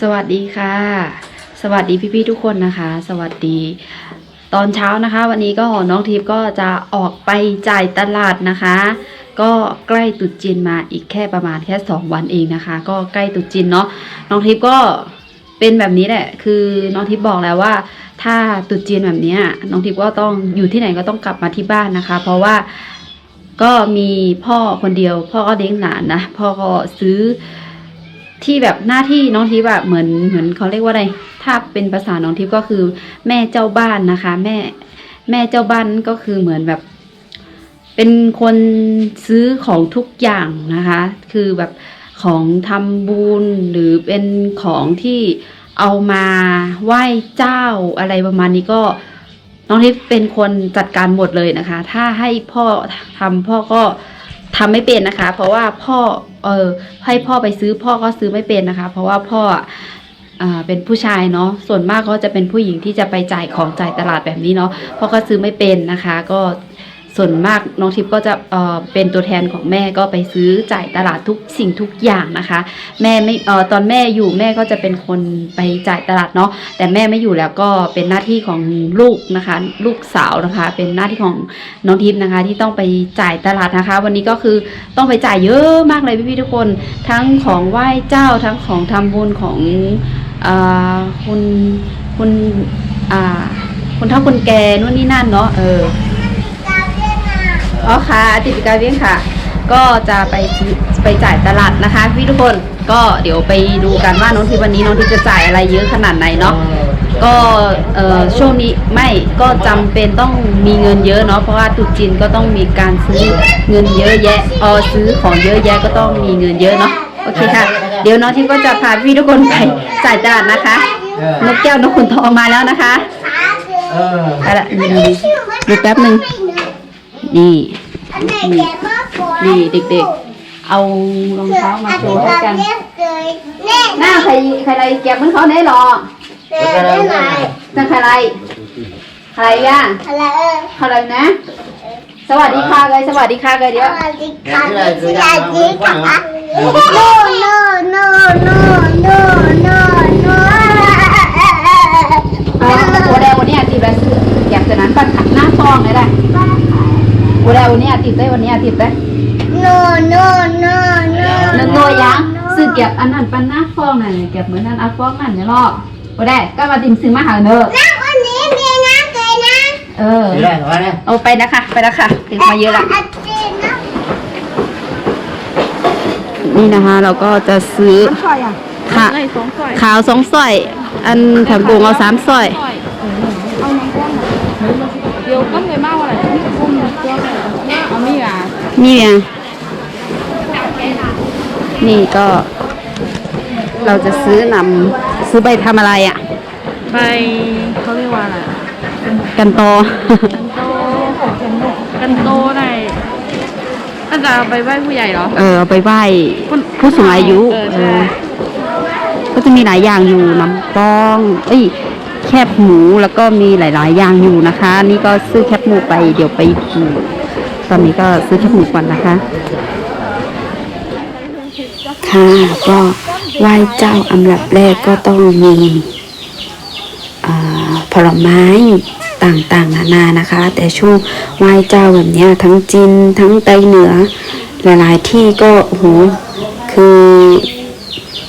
สวัสดีค่ะ สวัสดีพี่ๆทุกคนนะคะ สวัสดี ตอนเช้านะคะ วันนี้ก็น้องทิพย์ก็จะออกไปจ่ายตลาดนะคะ ก็ใกล้ตรุษจีนมาอีกแค่ประมาณแค่2วันเองนะคะ ก็ใกล้ตรุษจีนเนาะน้องทิพย์ก็เป็นแบบนี้แหละ คือน้องทิพย์บอกแล้วว่า ถ้าตรุษจีนแบบนี้น้องทิพย์ก็ต้องอยู่ที่ไหนก็ต้องกลับมาที่บ้านนะคะ เพราะว่าก็มีพ่อคนเดียว พ่อก็เลี้ยงหลานนะพ่อก็ซื้อ ที่แบบหน้าที่น้องทิพย์อะเหมือนเหมือนเขาเรียกว่าอะไร ถ้าเป็นภาษาน้องทิพย์ก็คือ แม่เจ้าบ้านนะคะ แม่แม่เจ้าบ้านก็คือเหมือนแบบ เป็นคนซื้อของทุกอย่างนะคะ คือแบบของทำบุญหรือเป็นของที่เอามาไหว้เจ้าอะไรประมาณนี้ก็น้องทิพย์เป็นคนจัดการหมดเลยนะคะ ถ้าให้พ่อทำพ่อก็ ทำไม่เป็นนะคะ เพราะว่าพ่อเออให้พ่อไปซื้อพ่อก็ซื้อไม่เป็นนะคะ เพราะว่าพ่ออ่าเป็นผู้ชายเนาะส่วนมากก็จะเป็นผู้หญิงที่จะไปจ่ายของจ่ายตลาดแบบนี้เนาะพ่อก็ซื้อไม่เป็นนะคะ ก็ ส่วนมากน้องทิพย์ก็จะเเป็นตัวแทนของแม่ก็ไปซื้อจ่ายตลาดทุกสิ่งทุกอย่างนะคะ แม่ไม่ตอนแม่อยู่แม่ก็จะเป็นคนไปจ่ายตลาดเนาะแต่แม่ไม่อยู่แล้วก็เป็นหน้าที่ของลูกนะคะ ลูกสาวนะคะ เป็นหน้าที่ของน้องทิพย์นะคะ ที่ต้องไปจ่ายตลาดนะคะ วันนี้ก็คือต้องไปจ่ายเยอะมากเลยพี่ๆทุกคน ทั้งของไหว้เจ้าทั้งของทำบุญของอคุณคุณอ่าคุณเท่าคุณแกนู่นนี่นั่นเนาะเออ อ๋อค่ะติดกาเวียงค่ะ ก็จะไปซื้อไปจ่ายตลาดนะคะ พี่ทุกคนก็เดี๋ยวไปดูกันว่าน้องทิพย์วันนี้น้องทิพย์จะจ่ายอะไรเยอะขนาดไหนเนาะก็เอ่อช่วงนี้ไม่ก็จำเป็นต้องมีเงินเยอะเนาะเพราะว่าตรุษจีนก็ต้องมีการซื้อเงินเยอะแยะเออซื้อของเยอะแยะก็ต้องมีเงินเยอะเนาะโอเคค่ะ เดี๋ยวน้องทิพย์ก็จะพาพี่ทุกคนไปจ่ายตลาดนะคะนกแก้วนกขุนทองมาแล้วนะคะเออ ไปละนี่ดูแป๊บหนึ่งนี่ นี่เด็กๆ เอารองเท้ามาโชว์ให้กัน หน้าใครใครอะไรแก็บเหมันเขาได้หรอนั่นใครอะไรใครย่างใครอะไรนะ สวัสดีค่ะเลยสวัสดีค่ะเลยเดี๋ยวอ่าโอเดวันนี้อาทิตย์ละซื้อแก็บจากนั้นปันหน้าฟองเลยได้โอเด วันนี้อาทิตย์ได้วันนี้อาทิตย์ได้เนื้อตัวยังซื้อเก็บอันนั้นปันหน้าฟองน่ะเก็บเหมือนนั้นเอาฟองนั่นเนี่ยหรอกโอเดก็มาดิมซื้อมาหาเนอะเออได้ถอยได้เอาไปนะคะไปแล้วค่ะถึงมาเยอะละนี่นะคะเราก็จะซื้อค่ะเลยสองซอยขาวสองสร้อย อันแถมโกงเอาสามสร้อย เอาน้องก้อนเดี๋ยวก้อนเลยมากว่าอะไรที่จะพุ่งตัวเลยเอามีอะ นี่ไงนี่ก็ เราจะซื้อนำซื้อไปทำอะไรอะ ไปเขาเรียกว่าอะไรกันโต กันโตกันโตไหนน่าจะเอาไปไหว้ผู้ใหญ่เหรอ เออเอาไปไหว้ผู้สูงอายุเออเอใช่อก็จะมีหลายอย่างอยู่น้ำป้อง เอ้ย แคบหมูแล้วก็มีหลาย ๆ อย่างอยู่นะคะ นี่ก็ซื้อแคบหมูไปเดี๋ยวไปดู ตอนนี้ก็ซื้อแคบหมูก่อนนะคะ ค่ะก็ไหว้เจ้าอันดับแรกก็ต้องมีผลไม้ต่างๆนานานะคะ แต่ช่วงไหว้เจ้าแบบนี้ทั้งจีนทั้งไตเหนือ หลายๆที่ก็โหคือ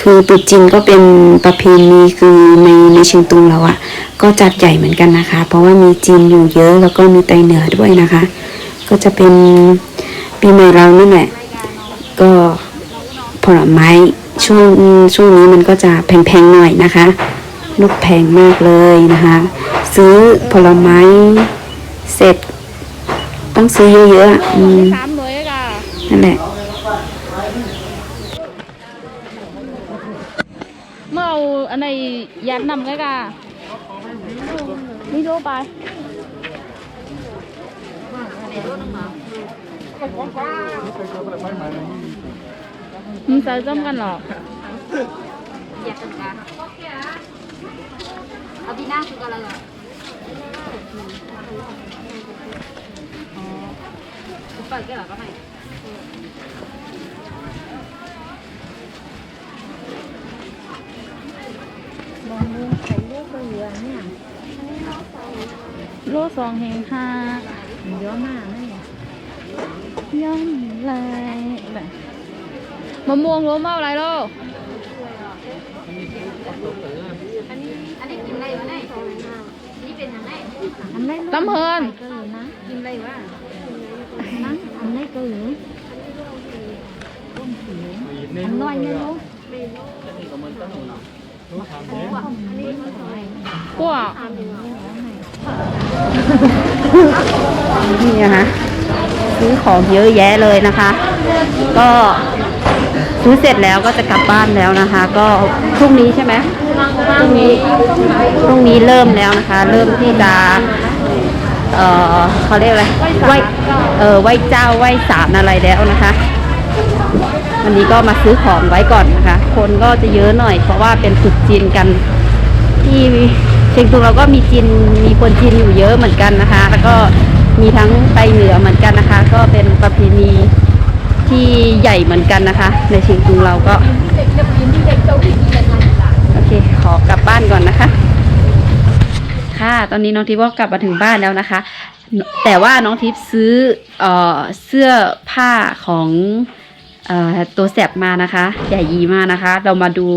คือตุจีนก็เป็นประเพณีคือในในเชียงตุงเราอะก็จัดใหญ่เหมือนกันนะคะ เพราะว่ามีจีนอยู่เยอะแล้วก็มีไตเหนือด้วยนะคะ ก็จะเป็นปีใหม่เรานั่นแหละ ก็ผลไม้ช่วงช่วงนี้มันก็จะแพงๆหน่อยนะคะ ลูกแพงมากเลยนะคะ ซื้อผลไม้เสร็จ ต้องซื้อเยอะๆอะอืมสามเลยอะนั่นแหละเมื่อเอาอันไหนยัดนำเลยอะนี่ดูไป มึงใส่จ้มกันเหรอเอาที่นั่งคืออะไรอะเปิดกันเหรอก็ไม่ใส่ลูกเหลือเนี่ยโลสองแห่งห้าเยอะมากนะเนี่ยย่อมเลยแบบมะม่วงโลมาอะไรโลอันนี้กินอะไรวะเนี่ยนี่เป็นยังไงตำเฮินกินอะไรวะอันนี้ก็หรืออันน้อยนี่ลูกกว่า นี่นะคะซื้อของเยอะแยะเลยนะคะ ก็ซื้อเสร็จแล้วก็จะกลับบ้านแล้วนะคะ ก็พรุ่งนี้ใช่ไหมพรุ่งนี้พรุ่งนี้เริ่มแล้วนะคะ เริ่มที่จะเออเขาเรียกอะไรไหวเออไหวเจ้าไหวสารอะไรแล้วนะคะวันนี้ก็มาซื้อของไว้ก่อนนะคะ คนก็จะเยอะหน่อย เพราะว่าเป็นสุดจีนกันที่ เชียงตุงเราก็มีจีนมีคนจีนอยู่เยอะเหมือนกันนะคะ แล้วก็มีทั้งไปเหนือเหมือนกันนะคะ ก็เป็นประเพณีที่ใหญ่เหมือนกันนะคะ ในเชียงตุงเราก็โอเคขอกลับบ้านก่อนนะคะ ค่ะ ตอนนี้น้องทิพย์ก็กลับมาถึงบ้านแล้วนะคะ แต่ว่าน้องทิพย์ซื้อเออเสื้อผ้าของตัวแสบมานะคะใหญ่ยีมานะคะ เรามาดู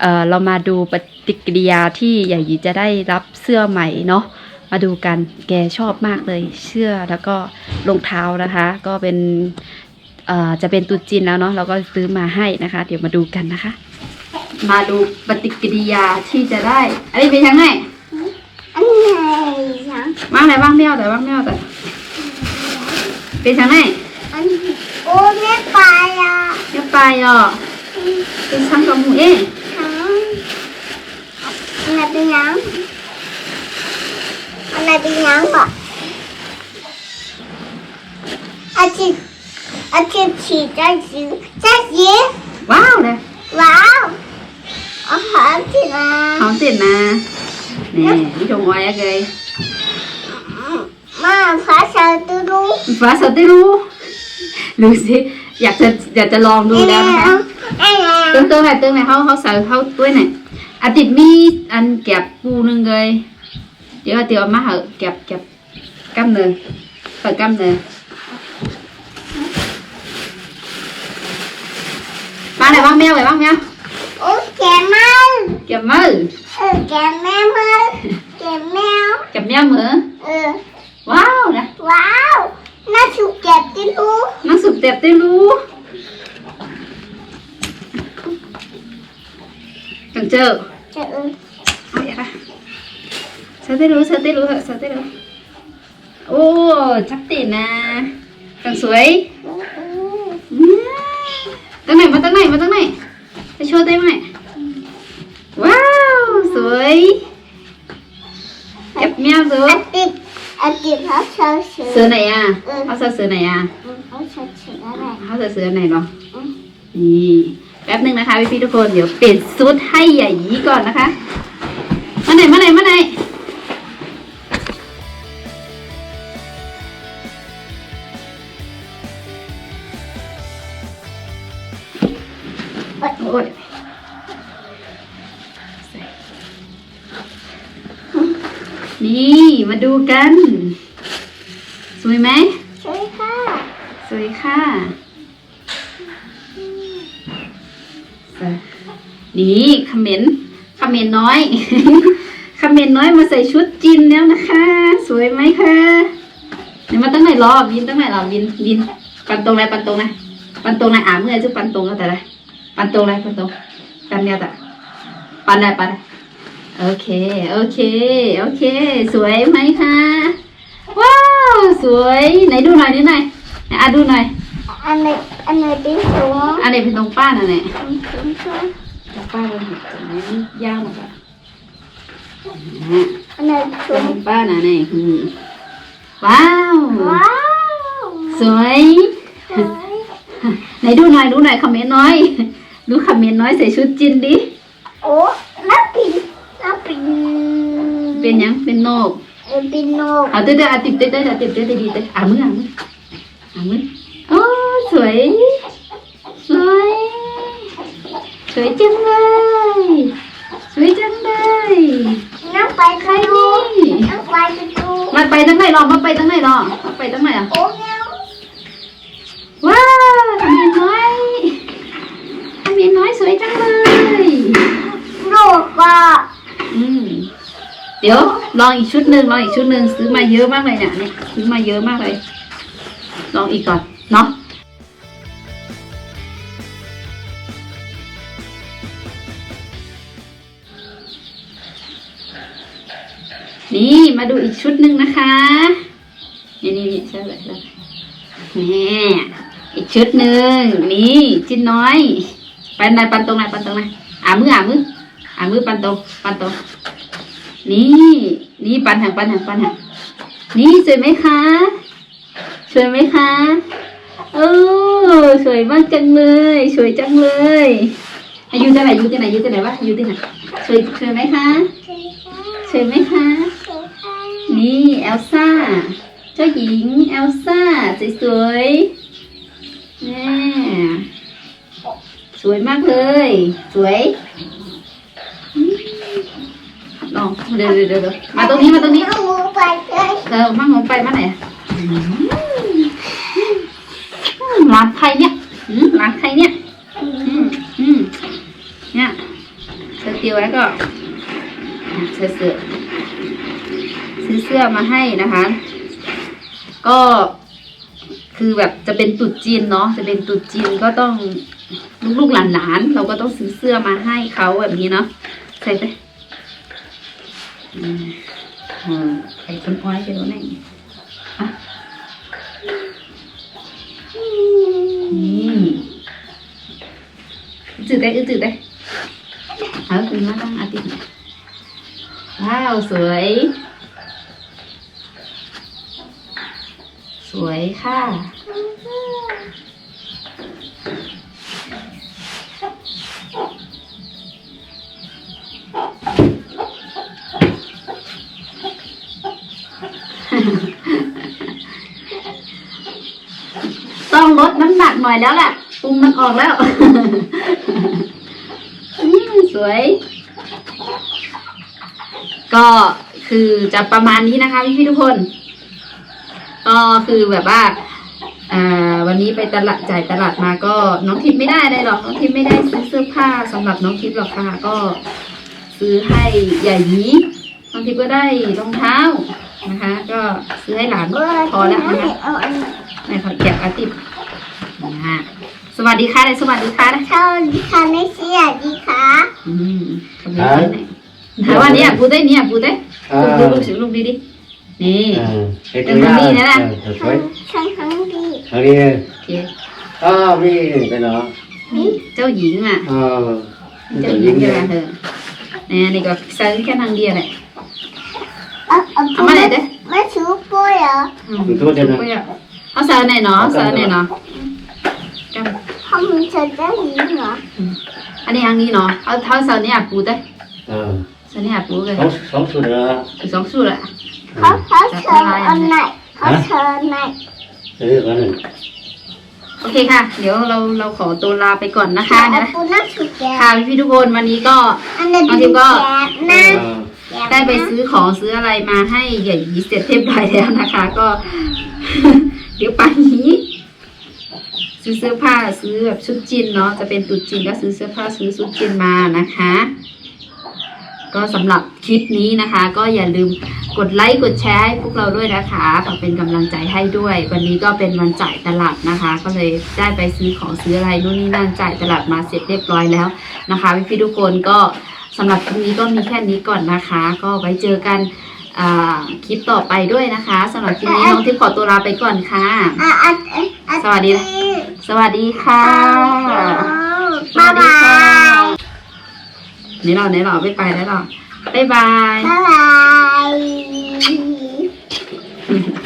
เอ่อเรามาดูปฏิกิริยาที่ใหญ่หยีจะได้รับเสื้อใหม่เนาะมาดูกันแกชอบมากเลย เสื้อแล้วก็รองเท้านะคะ ก็เป็นเอ่อจะเป็นตุจินแล้วเนาะเราก็ซื้อมาให้นะคะ เดี๋ยวมาดูกันนะคะ มาดูปฏิกิริยาที่จะได้อันนี้เป็นยังไงอันไหนยังบ้างไหนบ้างเดียวแต่บ้างเดียวแต่เป็นยังไงอันโอ้ไม่ไปอะเดี๋ยวไปอะเป็นช่างกับหมูเอง ทั้งอะไรเป็นยังอะไรเป็นยังบ่อาทิตย์อาทิตย์ฉีดใจสิใจสิว้าวเลยว้าวอาหารที่นะหอมเสร็จนะนี่พี่ชมไว้อะเกยมาภาษาตูดูฟ้าสดได้รู้ดูสิอยากจะอยากจะลองดูแล้วนะคะไอ้ไงเติมเติมไหนเติมไหนเขาเขาใส่เขาด้วยไหน อาติดมีอันแก็บปูหนึ่งเลย เดี๋ยวเดี๋ยวมาเหอะแก็บแก็บกำเนิดเปิดกำเนิดมาไหนบ้างแมวไหนบ้างแมวโอ้แกมันเก็บมือเออแกแม่มือแกแมวเก็บแมวมือเออว้าวนะว้าวน่าถูกเก็บที่รู้น้ำสุดเต็บได้รู้จังเจอ จะเออเอาอย่าค่ะเธอได้รู้เธอได้รู้เหอะเธอได้รู้โอ้ชัดเจนนะจังสวยอืมตั้ งไหนมาตั้งไหนมาตั้งไหนไปโชว์ได้ไหมว้าวสวยเก็บเมียดูอาทิตย์อาทิตย์เขาเชื่อเชื่อเสือไหนอะเขาใส่เสือไหนอะเขาเชื่อเชื่ออะไรเขาใส่เสือไหนเนาะนี่แป๊บหนึ่งนะคะพี่พี่ๆทุกคนเดี๋ยวเปลี่ยนชุดให้ใหญ่ายีก่อนนะคะมาไหนมาไหนมาไหนโอ้ยนี่มาดูกัน สวยไหมช่วยค่ะ สวยค่ะ นี่คอมเขมนต์คอมเขมนต์น้อยคอมเขมนต์น้อยมาใส่ชุดจีนแล้วนะคะ สวยไหมคะเดี๋ยวมาตั้งไหนรอบินตั้งไหนรอบินบิน ปันตรงไหนปันตรงไหนปันตรงไหนอ่าเมื่อจะปันตรงก็แต่ไรปันตรงไหนปันตรงกันเนี่ยแต่ปันไหนปันไหนโอเค โอเค โอเค สวยไหมคะว้าวสวยไหนดูหน่อยนิดหน่อยไหนอะดูหน่อยอันไหนอันไหนเป็นสูงอันนี้เป็นตรงป้าน่ะเนี่ยอันสูงสูงตรง ป้าเราเห็นตรงนี้ยาวหมดอะอันไหนตสูรงงป้าน่ะเนี่ยอืมว้าว ว้าวสวย สวยไหนดูหน่อยดูหน่อยคอมเมนต์น้อยดูคอมเมนต์น้อยใส่ชุดจินดิ โอ้นับปีนับปีเป็นหยังเป็นโนกเออเป็นนกเอาเต้เต้อะติดเต้เต้อะติดเต้ดีเต้อะมืออะมืออะมือโอ้สวย สวยจังเลย สวยจังเลยนั่งไปใครนี่น้องไปไปดูมาไปทั้งไหนรอมาไปทั้งไหนรอมาไปทั้งไหนอะโอ้เงาว้าวมีน้อยมีน้อยสวยจังเลยโลกอะอืมเดี๋ยวลองอีกชุดหนึ่งลองอีกชุดหนึ่งซื้อมาเยอะมากเลยเนี่ยซื้อมาเยอะมากเลย ลองอีกก่อนเนาะ นี่มาดูอีกชุดหนึ่งนะคะ นี่นี่นี่ใช่เลยใช่นี่อีกชุดหนึ่งนี่ชิ้นน้อยปันไหนปันตรงไหนปันตรงไหนอ่ามืออ่ามืออ่ามือปันตรงปันตรงนี่นี่ปันหังปันหังปันหังนี่สวยไหมคะสวยไหมคะโอ้สวยมากจังเลยสวยจังเลยอายุที่ไหนอายุที่ไหนอายุที่ไหนวะอายุที่ไหนสวยสวยไหมคะสวยไหมคะ นี่เอลซ่า เจ้าหญิงเอลซ่าสวยๆแม่สวยมากเลย สวยอืมลองเดี๋ยวเดี๋ยวเดี๋ยวมาตรงนี้มาตรงนี้เอามือไปเลยเออมาหงไปมาไหนอะอืมร้านใครเนี่ยอืมร้านใครเนี่ยอืมอืมเนี่ยเสื้อเตียวแล้วก็เสื้อเสื้อ ซื้อเสื้อมาให้นะคะ ก็คือแบบจะเป็นตุ๊จีนเนาะจะเป็นตุ๊จีนก็ต้องลูกๆหลานๆเราก็ต้องซื้อเสื้อมาให้เขาแบบนี้เนาะใส่ไปอืมอืมใส่ต้นอ้อยไปแล้วนี่นี่จืดได้จืดได้เอาคืนมาตั้งอาทิตย์ว้าวสวย วยค่ะ ต้องลดน้ำหนักหน่อยแล้วแหละปุงมันออกแล้วสวย ก็คือจะประมาณนี้นะคะพี่พี่ๆทุกคน ก็คือแบบว่าอ่าวันนี้ไปตลาดจ่ายตลาดมาก็น้องทิพย์ไม่ได้เลยหรอกน้องทิพย์ไม่ได้ซื้อเสื้อผ้าสำหรับน้องทิพย์หรอกค่ะก็ซื้อให้ใหญ่หยีน้องทิพย์ก็ได้รองเท้านะคะ ก็ซื้อให้หลานพอแล้วนะคะเอาอันนี้แม่ขอเก็บอาติบนะฮะสวัสดีค่ะเลยสวัสดีค่ะนะสวัสดีค่ะไม่เสียดีค่ะอืมทำไมเป็นไหนถามว่าเนี่ยพูดได้เนี่ยพูดได้อ่าพูดลูกสิลูกดีดิ นี่อ่าเฮ็ดเป็นคนดีนะล่ะเออสวยฉันทั้งดีทางนี้โอเคอ้าวมีไปเนาะเจ้าหญิงอะอ่าเจ้าหญิงใช่ไหมเธอเนี่ยนี่ก็ซื้อแค่ทางเดียวแหละ เอาเอาเอามาเลยเด้อ ไม่ชูปุ้ยเหรออืมไปอะเอาเสือไหนเนาะเสือไหนเนาะกันทำมันจะได้ยินเหรออันนี้อันนี้เนาะเอาเท้าเสือเนี่ยปูได้อ่าเสือเนี่ยปูเลยสองสองสุดแล้วสองสูตรอะ เขาเขาเชิญอันไหนเขาเชิญไหนเออกันนึงโอเคค่ะ เดี๋ยวเราเราขอตัวลาไปก่อนนะคะเอานะ ปูนักสุดแก่ค่ะพี่ๆทุกคนวันนี้ก็ อันนั้นเอาทีมก็แก่นะอ่าได้ไปซื้อของซื้ออะไรมาให้ใหญ่ยีเสร็จเรียบร้อยแล้วนะคะ ก็ เดี๋ยวไปนี้ซื้อเสื้อผ้าซื้อแบบชุดจีนเนาะจะเป็นตุ๊จีนก็ซื้อเสื้อผ้าซื้อชุดจีนมานะคะ ก็สำหรับคลิปนี้นะคะ ก็อย่าลืมกดไลค์กดแชร์ให้พวกเราด้วยนะคะฝากเป็นกำลังใจให้ด้วย วันนี้ก็เป็นวันจ่ายตลาดนะคะ ก็เลยได้ไปซื้อของซื้ออะไรนู่นนี่นั่นจ่ายตลาดมาเสร็จเรียบร้อยแล้วนะคะพี่ๆทุกคนก็สำหรับคลิปนี้ก็มีแค่นี้ก่อนนะคะ ก็ไว้เจอกันอ่าคลิปต่อไปด้วยนะคะสำหรับคลิปนี้น้องทิพย์ขอตัวลาไปก่อนค่ะอะอะอะอะสวัสดีนะสวัสดีค่ะ บ๊ายบายนี่เราเนี่ยเราไม่ไปแล้วหรอบ๊ายบาย บ๊ายบายอะไร